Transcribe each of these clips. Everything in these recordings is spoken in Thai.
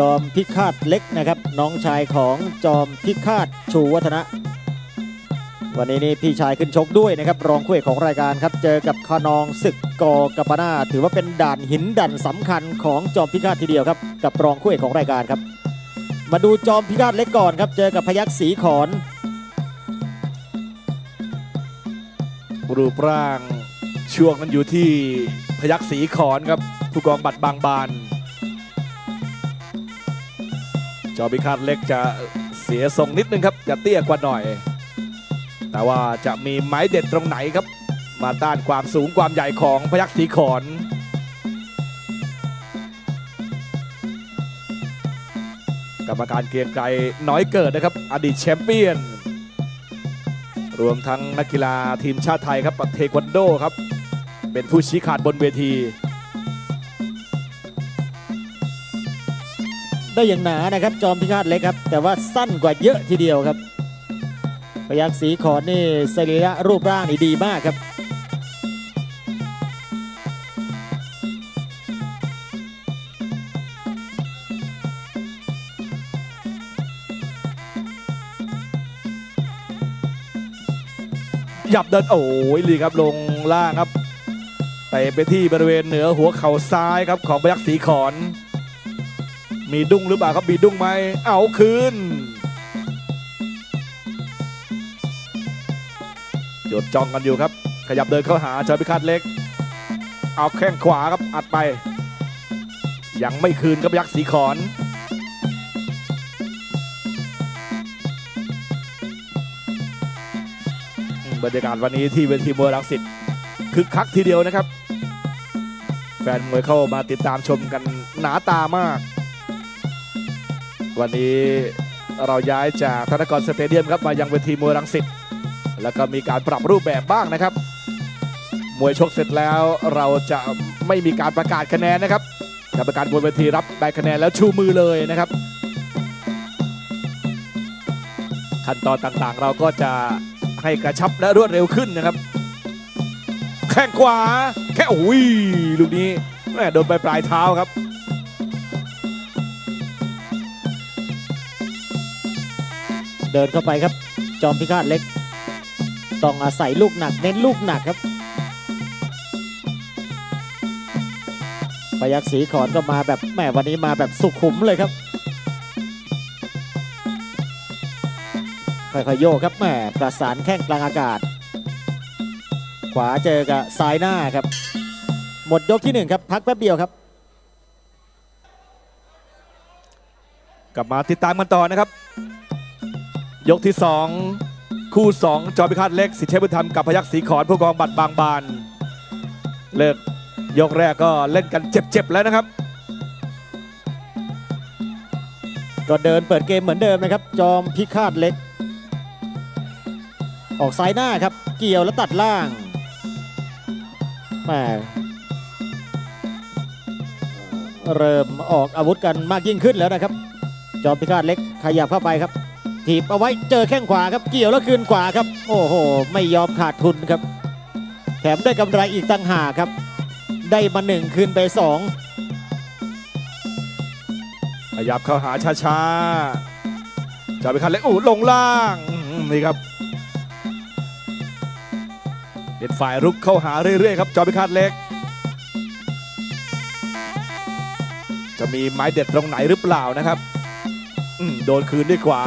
จอมพิฆาตเล็กนะครับ น้องชายของจอมพิฆาตชูวัฒนะ วันนี้นี่พี่ชายขึ้นชกด้วยนะครับ รองคู่เอกของรายการครับ เจอกับคานองศึกกอกัปปนาถือว่าเป็นด่านหินดันสำคัญของจอมพิฆาตทีเดียวครับ กับรองคู่เอกของรายการครับ มาดูจอมพิฆาตเล็กก่อนครับ เจอกับพยัคฆ์สีขอนรูปร่างช่วงนั้นอยู่ที่พยักษ์สีขอนครับผู้กองบัตรบางบาน จอบิคาดเล็กจะเสียทรงนิดนึงครับ จะเตี้ยกว่าหน่อย แต่ว่าจะมีไม้เด็ดตรงไหนครับ มาต้านความสูงความใหญ่ของพยักสีขอนกรรมการเกียงไกรน้อยเกิดนะครับ อดีตแชมเปี้ยน รวมทั้งนักกีฬาทีมชาติไทยครับเทควันโดครับ เป็นผู้ชี้ขาดบนเวที ได้อย่างหนานะครับ จอมพิฆาตเล็กครับ แต่ว่าสั้นกว่าเยอะทีเดียวครับ พยัคฆ์สีขอนนี่สรีระรูปร่างนี่ดีมากครับหยับเดินโอ้ยลีครับลงล่างครับเตะไปที่บริเวณเหนือหัวเข่าซ้ายครับของพยักสีขอน มีดุ้งหรือเปล่าครับมีดุ้งไหมเอาคืนจดจ้องกันอยู่ครับ ขยับเดินเข้าหาจอพิฆาตเล็ก เอาแข้งขวาครับอัดไป ยังไม่คืนครับยักษ์สีขอนบรรยากาศวันนี้ที่เวทีมวยรังสิตคึกคักทีเดียวนะครับ แฟนมวยเข้ามาติดตามชมกันหนาตามาก วันนี้เราย้ายจากธนกรสเตเดียมครับมายังเวทีมวยรังสิตแล้วก็มีการปรับรูปแบบบ้างนะครับ มวยชกเสร็จแล้วเราจะไม่มีการประกาศคะแนนนะครับกรรมการบนเวทีรับได้คะแนนแล้วชูมือเลยนะครับ ขั้นตอนต่างๆ เราก็จะให้กระชับและรวดเร็วขึ้นนะครับ แข้งขวาแค่โอ้ยลูกนี้แม่โดนไปปลายเท้าครับ เดินเข้าไปครับ จอมพิฆาตเล็ก ต้องอาศัยลูกหนักเน้นลูกหนักครับพยัคฆ์สีขอนก็มาแบบแหมวันนี้มาแบบสุขุมเลยครับค่อยๆโยกครับแหมประสานแข้งกลางอากาศ ขวาเจอกับซ้ายหน้าครับ หมดยกที่หนึ่งครับพักแป๊บเดียวครับ กลับมาติดตามกันต่อนะครับ ยกที่ 2 คู่ 2 จอพิฆาตเล็ก สิทธิบุญธรรมกับพยักษ์สีขอนผู้กองบัตรบางบาน เลิกยกแรกก็เล่นกันเจ็บๆแล้วนะครับ ก็เดินเปิดเกมเหมือนเดิมนะครับ จอมพิฆาตเล็ก ออกซ้ายหน้าครับ เกี่ยวแล้วตัดล่างแหมเริ่มออกอาวุธกันมากยิ่งขึ้นแล้วนะครับ จอมพิฆาตเล็กขยับเข้าไปครับ ถีบเอาไว้เจอแข้งขวาครับเกี่ยวแล้วคืนขวาครับ โอ้โห ไม่ยอมขาดทุนครับ แถมได้กำไรอีกตั้งหาครับ ได้มาหนึ่งคืนไปสองขยับเข้าหาช้าๆจอพิฆาตเล็กอู้ลงล่างนี่ครับเป็นฝ่ายรุกเข้าหาเรื่อยๆครับจอพิฆาตเล็ก จะมีไม้เด็ดตรงไหนหรือเปล่านะครับโดนคืนด้วยขวา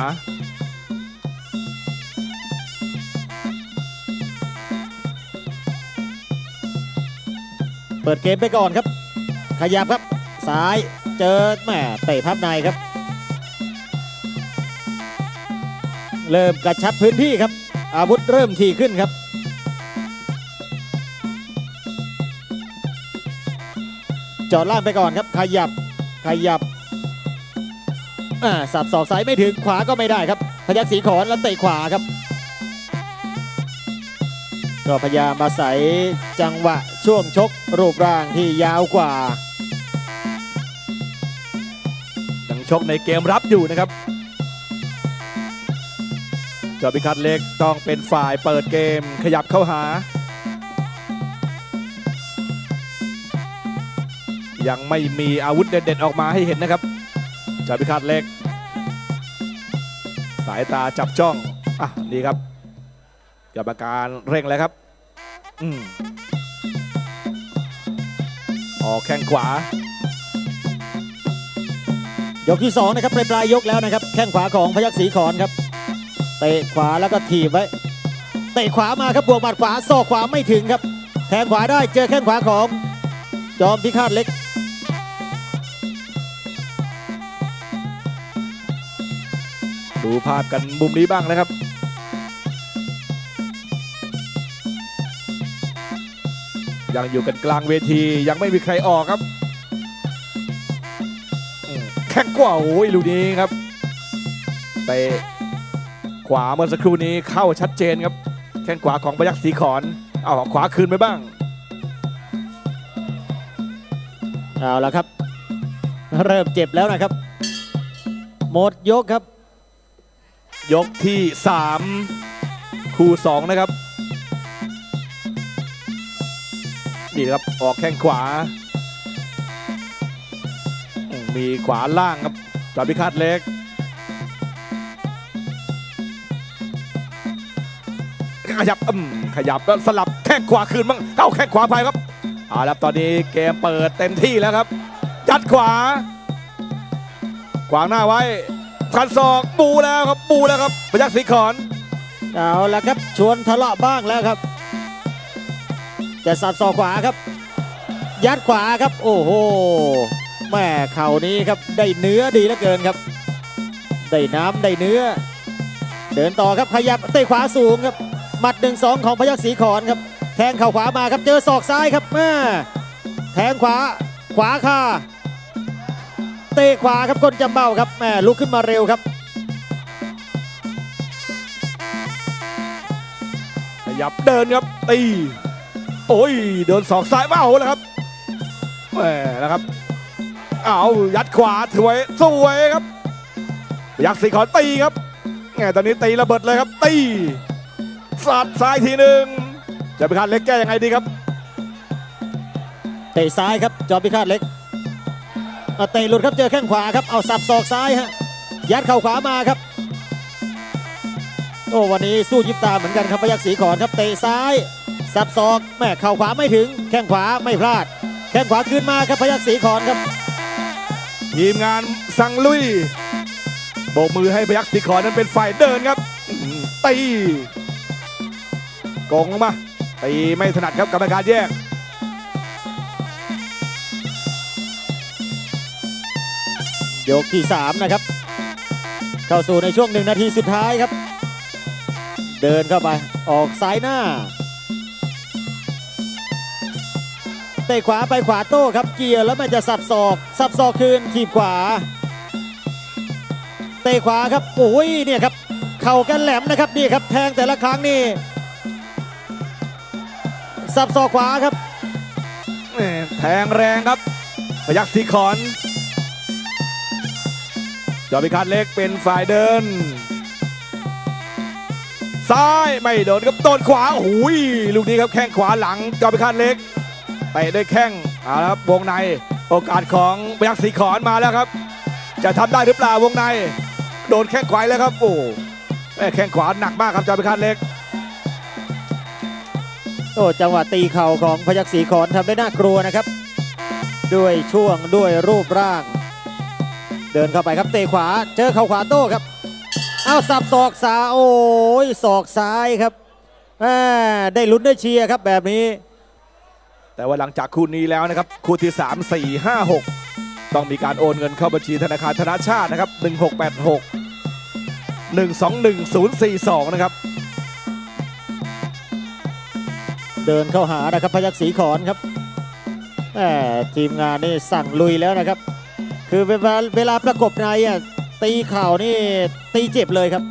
เปิดเกมไปก่อนครับ ขยับครับซ้ายเจอแหมเตะพับในครับ เริ่มกระชับพื้นที่ครับ อาวุธเริ่มทีขึ้นครับ จอดล่างไปก่อนครับ ขยับขยับอ่าสับศอกซ้ายไม่ถึงขวาก็ไม่ได้ครับ พยักสีขอนแล้วเตะขวาครับก็พยายามอาศัยจังหวะ ช่วงชกรูปร่างที่ยาวกว่ายังชกในเกมรับอยู่นะครับจอพิคัตเล็กต้องเป็นฝ่ายเปิดเกมขยับเข้าหา ยังไม่มีอาวุธเด็ดๆออกมาให้เห็นนะครับจอพิฆาตเล็ก สายตาจับจ้อง อะ นี่ครับกรรมการเร่งแล้วครับ อืม ออกแข้งขวา ยกที่สองนะครับปลายปลายยกแล้วนะครับ แข้งขวาของพยัคฆ์ศรีขอนครับเตะขวาแล้วก็ถีบไว้เตะขวามาครับบวกหมัดขวาซอกขวาไม่ถึงครับ แทงขวาได้เจอแข้งขวาของ จอมพิฆาตเล็ก ดูภาพกันมุมนี้บ้างนะครับ ยังอยู่กันกลางเวทียังไม่มีใครออกครับอืมแข้งขวาโอ้ยลูกนี้ครับเตะขวาเมื่อสักครู่นี้เข้าชัดเจนครับแข้งขวาของพยัคฆ์ศรีขอนเอาขวาคืนไปบ้างเอาละครับ เริ่มเจ็บแล้วนะครับ หมดยกครับ ยกที่ 3 คู่ 2 นะครับ นี่ครับออกแข้งขวา มีขวาล่างครับจอมพิฆาตเล็กขยับอืมขยับแล้วสลับแข้งขวาคืนบ้างเอาแข้งขวาไปครับเอาละครับตอนนี้เกมเปิดเต็มที่แล้วครับยัดขวา ขวางหน้าไว้ฟันศอกปูแล้วครับปูแล้วครับพยัคฆ์ศรีขอนเอาละครับชวนทะเลาะบ้างแล้วครับ จะสับศอกขวาครับ ยัดขวาครับ โอ้โหแม่เข่านี้ครับได้เนื้อดีเหลือเกินครับ ได้น้ำได้เนื้อ เดินต่อครับขยับเตะขวาสูงครับหมัดหนึ่งสองของพยัคฆ์ศรีขอนครับ แทงเข่าขวามาครับเจอศอกซ้ายครับแม่แทงขวาขวาคาเตะขวาครับก้นจำเบ้าครับแม่ลุกขึ้นมาเร็วครับขยับเดินครับตี โอ้ยเดินสองซ้ายมาเอาแล้วครับแหมนะครับเอายัดขวาถวยสวยครับยัคฆ์ศรีขอนตีครับแหมตอนนี้ตีระเบิดเลยครับ ตีสัดซ้ายทีหนึ่งจะไปคาดเล็กแก้ยังไงดีครับเตะซ้ายครับจอมพิฆาตเล็กเตะหลุดครับเจอแข้งขวาครับเอาสับศอกซ้ายฮะยัดเข่าขวามาครับโอ้วันนี้สู้ยิบตาเหมือนกันครับพยัคฆ์ศรีขอนครับเตะซ้าย สับศอกแม่เข่าขวาไม่ถึง แข้งขวาไม่พลาด แข้งขวาคืนมาครับพยัคฆ์ศรีขอนครับ ทีมงานสั่งลุยโบกมือให้พยัคฆ์ศรีขอนนั้นเป็นฝ่ายเดินครับอื้อหือตีโกงลงมาตีไม่ถนัดครับกรรมการแยกยกที่ 3 นะครับ เข้าสู่ในช่วงหนึ่งนาทีสุดท้ายครับ เดินเข้าไปออกซ้ายหน้า เตะขวาไปขวาโต้ครับเกียร์แล้วมันจะสับศอกสับศอกคืนทีบขวา เตะขวาครับโอ้ยเนี่ยครับเข่ากันแหลมนะครับนี่ครับแทงแต่ละครั้งนี่สับศอกขวาครับแทงแรงครับ พยักสีขอนจอพิฆาตเล็กเป็นฝ่ายเดิน ซ้ายไม่โดนครับโดนขวาโอ้ยลูกนี้ครับแข้งขวาหลังจอพิฆาตเล็ก เตะด้วยแข้งเอาละครับวงในโอกาสของพยักสีขอนมาแล้วครับ จะทำได้หรือเปล่าวงใน โดนแข้งขวาแล้วครับโอ้แม่แข้งขวาหนักมากครับจอพิฆาตเล็กโอ้จังหวะตีเข่าของพยัคฆ์ศรีขอนทำได้น่ากลัวนะครับ ด้วยช่วงด้วยรูปร่าง เดินเข้าไปครับเตะขวาเจอเข่าขวาโต้ครับเอาสับศอกซ้ายโอ้ยศอกซ้ายครับแม่ได้ลุ้นได้เชียร์ครับแบบนี้ แต่ว่าหลังจากคู่นี้แล้วนะครับคู่ที่ 3 4 5 6 ต้องมีการโอนเงินเข้าบัญชีธนาคารธนาชาตินะครับ 1686 121042 นะครับ เดินเข้าหานะครับพยัคฆ์ศรีขอนครับแหมทีมงานนี่สั่งลุยแล้วนะครับ คือเวลาเวลาประกบในอะตีเข่านี่ตีเจ็บเลยครับ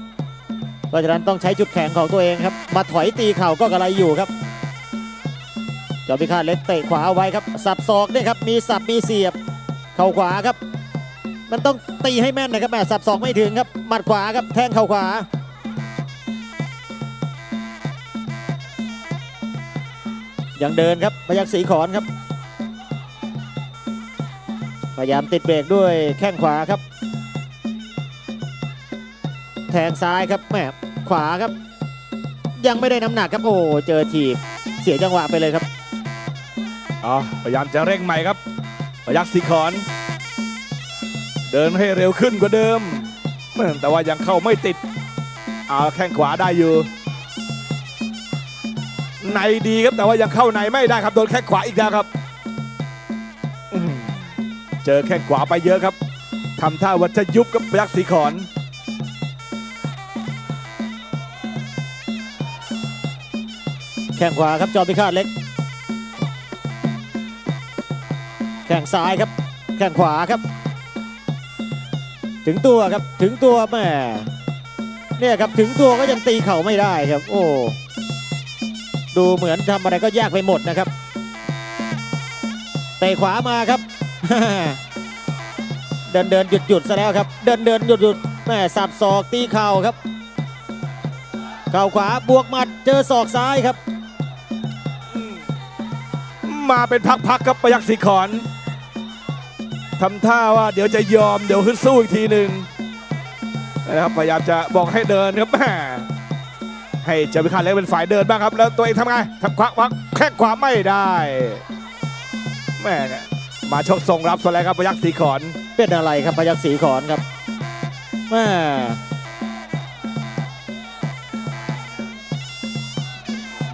เพราะฉะนั้นต้องใช้จุดแข็งของตัวเองครับ มาถอยตีเข่าก็กระไรอยู่ครับ จอมพิฆาตเล็กเตะขวาเอาไว้ครับ สับศอกเนี่ยครับ มีสับมีเสียบ เข่าขวาครับ มันต้องตีให้แม่นนะครับแหมสับศอกไม่ถึงครับ หมัดขวาครับ แทงเข่าขวา ยังเดินครับพยักศรีขอนครับ พยายามติดเบรกด้วยแข้งขวาครับ แทงซ้ายครับแหมขวาครับ ยังไม่ได้น้ำหนักครับ โอ้ เจอถีบเสียจังหวะไปเลยครับ อ๋อพยายามจะเร่งใหม่ครับพยักสีขอน เดินให้เร็วขึ้นกว่าเดิม แต่ว่ายังเข้าไม่ติดเอาแข้งขวาได้อยู่ ในดีครับแต่ว่ายังเข้าในไม่ได้ครับโดนแข้งขวาอีกแล้วครับเจอแข้งขวาไปเยอะครับทำท่าว่าจะยุบกับพยักสีขอนแข้งขวาครับจอมพิฆาตเล็ก ข้งซ้ายครับ แข้งขวาครับ ถึงตัวครับถึงตัวแม่เนี่ยครับถึงตัวก็ยังตีเข่าไม่ได้ครับ โอ้ดูเหมือนทำอะไรก็ยากไปหมดนะครับเตะขวามาครับ เดินเดินหยุดหยุดซะแล้วครับ เดินเดินหยุดหยุดแม่สับศอกตีเข่าครับ เข่าขวาบวกหมัดเจอศอกซ้ายครับ มาเป็นพักๆครับประยักษ์สีขอน ทำท่าว่าเดี๋ยวจะยอมเดี๋ยวขึ้นสู้อีกทีหนึ่งนะครับพยายามจะบอกให้เดินครับแม่ให้เจ้าพิฆาตเล็กเป็นฝ่ายเดินบ้างครับ แล้วตัวเองทำไงทำควักวักแข้งขวาไม่ได้แม่มาชกทรงรับซะแล้วครับประยักษ์สีขอนเป็นอะไรครับพยักษ์ศรีขอนครับแม่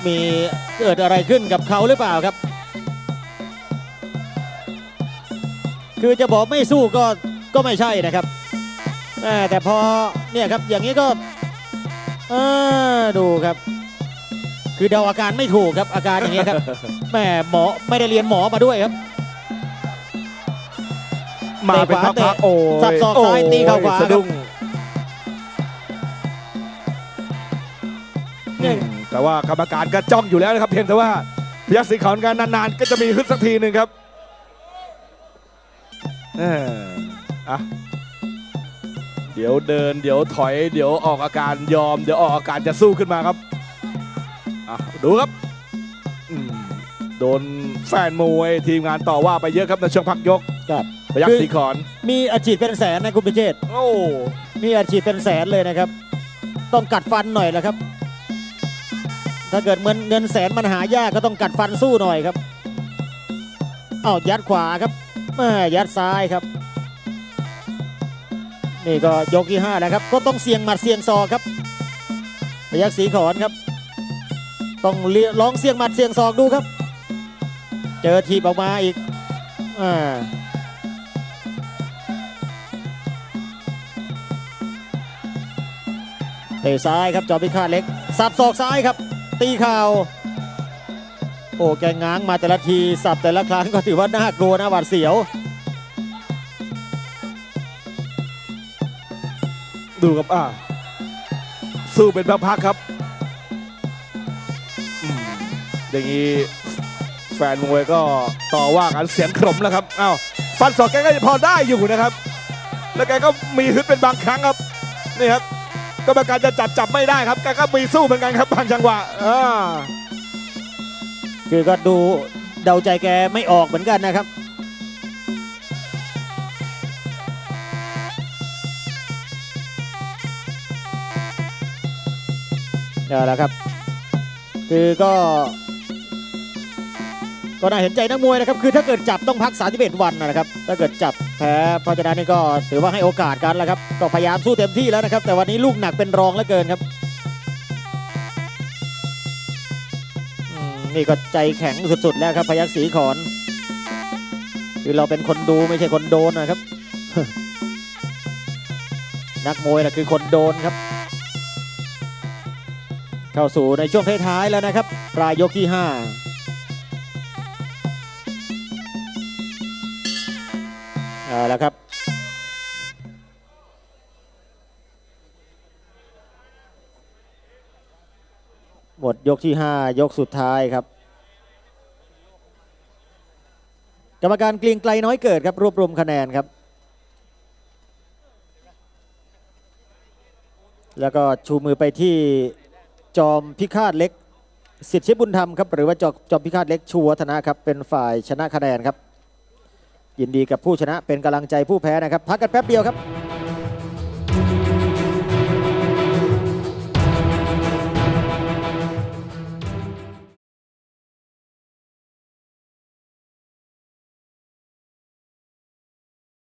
มีเกิดอะไรขึ้นกับเขาหรือเปล่าครับ คือจะบอกไม่สู้ก็ก็ไม่ใช่นะครับแม่แต่พอเนี่ยครับอย่างนี้ก็เออดูครับ คือเดาอาการไม่ถูกครับอาการอย่างนี้ยครับแม่หมอไม่ได้เรียนหมอมาด้วยครับมาเป็นเตะขวาพักๆโอ้ยสับศอกซ้ายตีเข้าขวาโอ้ยสะดุ้งเนี่ยอืมแต่ว่ากรรมการก็จ้องอยู่แล้วนะครับ เพียงแต่ว่าพยักษ์สีขอนกันนานๆ ก็จะมีขึ้นสักทีหนึ่งครับ เอออะเดี๋ยวเดิน เดี๋ยวถอย เดี๋ยวออกอาการยอม เดี๋ยวออกอาการจะสู้ขึ้นมาครับอะดูครับอืมโดนแฟนมวยทีมงานต่อว่าไปเยอะครับในช่วงพักยกครับ พยักษ์สีขอน มีอาชีพเป็นแสนนะคุณพิเชษโอ้ มีอาชีพเป็นแสนเลยนะครับ ต้องกัดฟันหน่อยแหละครับ ถ้าเกิดเงินเงินแสนมันหายากก็ต้องกัดฟันสู้หน่อยครับอ้าวยัดขวาครับ แม่ยัดซ้ายครับ นี่ก็ยกที่ห้าแล้วครับ ก็ต้องเสี่ยงหมัดเสี่ยงศอกครับพยักสีขอนครับ ต้องเลียลองเสี่ยงหมัดเสี่ยงศอกดูครับ เจอทีบออกมาอีกอ่าเตะซ้ายครับจอมพิฆาตเล็กสับศอกซ้ายครับ ตีเข่า โอ้แกง้างมาแต่ละทีสับแต่ละครั้งก็ถือว่าน่ากลัวนะหวาดเสียว ดูครับอ่าสู้เป็นพักๆครับอย่างนี้แฟนมวยก็ต่อว่ากันเสียงขมแล้วครับอ้าวฟันศอกแกก็พอได้อยู่นะครับ แล้วแกก็มีฮึดเป็นบางครั้งครับนี่ครับกรรมการจะจับจับไม่ได้ครับแกก็มีสู้เหมือนกันครับบางจังหวะอ่า คือก็ดูเดาใจแกไม่ออกเหมือนกันนะครับ เอาละครับ คือก็ ก็น่าเห็นใจนักมวยนะครับ คือถ้าเกิดจับต้องพัก 31 วันนะครับ ถ้าเกิดจับแพ้เพราะฉะนั้นนี่ก็ถือว่าให้โอกาสกันแล้วครับ ก็พยายามสู้เต็มที่แล้วนะครับ แต่วันนี้ลูกหนักเป็นรองเหลือเกินครับ นี่ก็ใจแข็งสุดๆแล้วครับพยักศีขอน คือเราเป็นคนดูไม่ใช่คนโดนนะครับ นักมวยนะคือคนโดนครับ เข้าสู่ในช่วงท้ายๆแล้วนะครับ ปลายยกที่ 5 เอาละครับ ยกที่ 5 ยกสุดท้ายครับ กรรมการเกรียงไกลน้อยเกิดครับ รวบรวมคะแนนครับ แล้วก็ชูมือไปที่จอมพิฆาตเล็กสิทธิชิบุญธรรมครับหรือว่าจอมจอมพิฆาตเล็กชูวัฒนะครับเป็นฝ่ายชนะคะแนนครับ ยินดีกับผู้ชนะเป็นกำลังใจผู้แพ้นะครับ พักกันแป๊บเดียวครับ